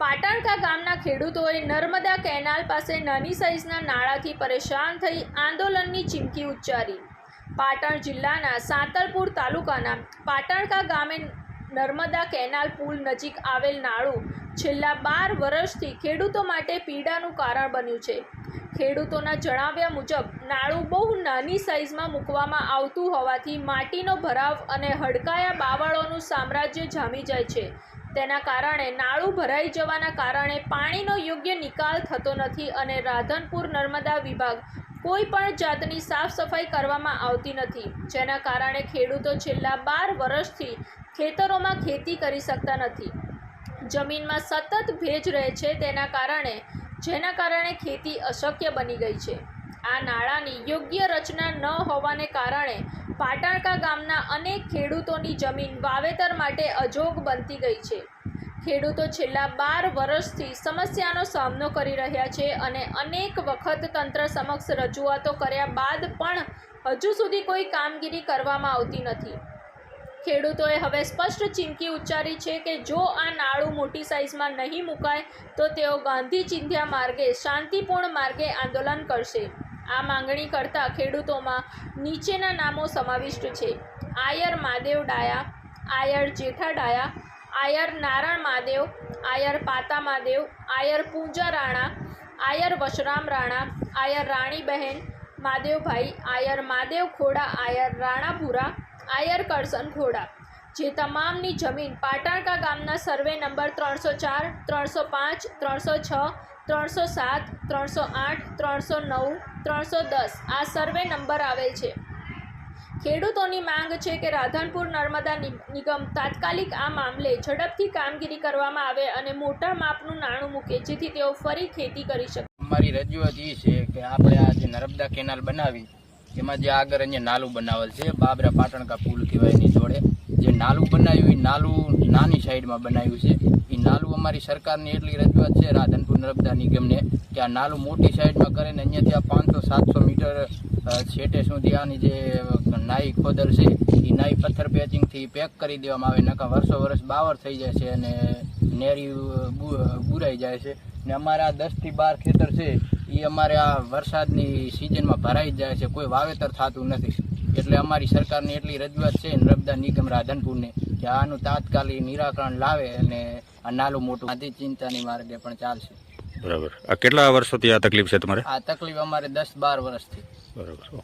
પાટણકા ગામના ખેડૂતોએ નર્મદા કેનાલ પાસે નાની સાઇઝના નાળાથી પરેશાન થઈ આંદોલનની ચીમકી ઉચ્ચારી. પાટણ જિલ્લાના સાંતલપુર તાલુકાના પાટણકા ગામે નર્મદા કેનાલ પુલ નજીક આવેલ નાળું છેલ્લા બાર વર્ષથી ખેડૂતો માટે પીડાનું કારણ બન્યું છે. ખેડૂતોના જણાવ્યા મુજબ, નાળું બહુ નાની સાઇઝમાં મૂકવામાં આવતું હોવાથી માટીનો ભરાવ અને હડકાયા બાવળોનું સામ્રાજ્ય જામી જાય છે. તેના કારણે નાળું ભરાઈ જવાના કારણે પાણીનો યોગ્ય નિકાલ થતો નથી અને રાધનપુર નર્મદા વિભાગ કોઈ પણ જાતની સાફ સફાઈ કરવામાં આવતી નથી, જેના કારણે ખેડૂતો છેલ્લા બાર વર્ષથી ખેતરોમાં ખેતી કરી શકતા નથી. જમીનમાં સતત ભેજ રહે છે તેના કારણે, જેના કારણે ખેતી અશક્ય બની ગઈ છે. આ નાળાની યોગ્ય રચના ન હોવાને કારણે પાટણકા ગામના અનેક ખેડૂતોની જમીન વાવેતર માટે અજોગ બનતી ગઈ છે. ખેડૂતો છેલ્લા બાર વર્ષથી સમસ્યાનો સામનો કરી રહ્યા છે અને અનેક વખત તંત્ર સમક્ષ રજૂઆતો કર્યા બાદ પણ હજુ સુધી કોઈ કામગીરી કરવામાં આવતી નથી. ખેડૂતોએ હવે સ્પષ્ટ ચીમકી ઉચ્ચારી છે કે જો આ નાળું મોટી સાઇઝમાં નહીં મુકાય, તો તેઓ ગાંધી ચિંધ્યા માર્ગે, શાંતિપૂર્ણ માર્ગે આંદોલન કરશે. આ માંગણી કરતા ખેડૂતોમાં નીચેના નામો સમાવિષ્ટ છે. આયર મહાદેવ ડાયા, આયર જેઠા ડાયા, આયર નારાયણ મહાદેવ, આયર પાતા મહાદેવ, આયર પૂંજા રાણા, આયર વશરામ રાણા, આયર રાણીબહેન મહાદેવભાઈ, આયર મહાદેવ ખોડા, આયર રાણાપુરા આયર કરસન ખોડા જે તમામની જમીન પાટણકા ગામના સર્વે નંબર ત્રણસો ચાર, ત્રણસો પાંચ, ત્રણસો છ, ત્રણસો સાત, ત્રણસો આઠ, ત્રણસો નવ, ત્રણસો દસ આ સર્વે નંબર આવેલ છે. ખેડૂતોની માંગ છે કે રાધનપુર નર્મદા નિગમ તાત્કાલિક આ મામલે ઝડપથી કામગીરી કરવામાં આવે અને મોટા માપનું નાણું મૂકે, જેથી તેઓ ફરી ખેતી કરી શકે. અમારી રજૂઆત એ છે કે આપણે આ જે નર્મદા કેનાલ બનાવી એમાં જે આગળ અહીંયા નાલું બનાવેલ છે, બાબરા પાટણકા પુલ કહેવાય એની જોડે. જે નાલું બનાવ્યું, એ નાલું નાની સાઈડમાં બનાવ્યું છે. એ નાલું અમારી સરકારની એટલી રજૂઆત છે, રાધનપુર નર્મદા નિગમને, કે આ નાલું મોટી સાઈડમાં કરે ને અહીંયાથી આ પાંચસો, સાતસો મીટર છેટે સુધી આની જે નાઈ ખોદર છે, એ નાઈ પથ્થર પેચિંગથી પેક કરી દેવામાં આવે નકા વર્ષો વર્ષ બાવર થઈ જાય છે અને નેરી બુરાઈ જાય છે. ને અમારા દસથી બાર ખેતર છે એ અમારે આ વરસાદની સિઝનમાં ભરાઈ જાય છે. કોઈ વાવેતર થતું નથી. એટલે અમારી સરકારની એટલી રજૂઆત છે નર્મદા નિગમ રાધનપુરને કે આનું તાત્કાલિક નિરાકરણ લાવે અને આ નાલું મોટું આથી ચિંતાની માર્ગે પણ ચાલશે. બરાબર. આ કેટલા વર્ષોથી આ તકલીફ છે તમારે? આ તકલીફ અમારે દસ બાર વર્ષથી. બરાબર.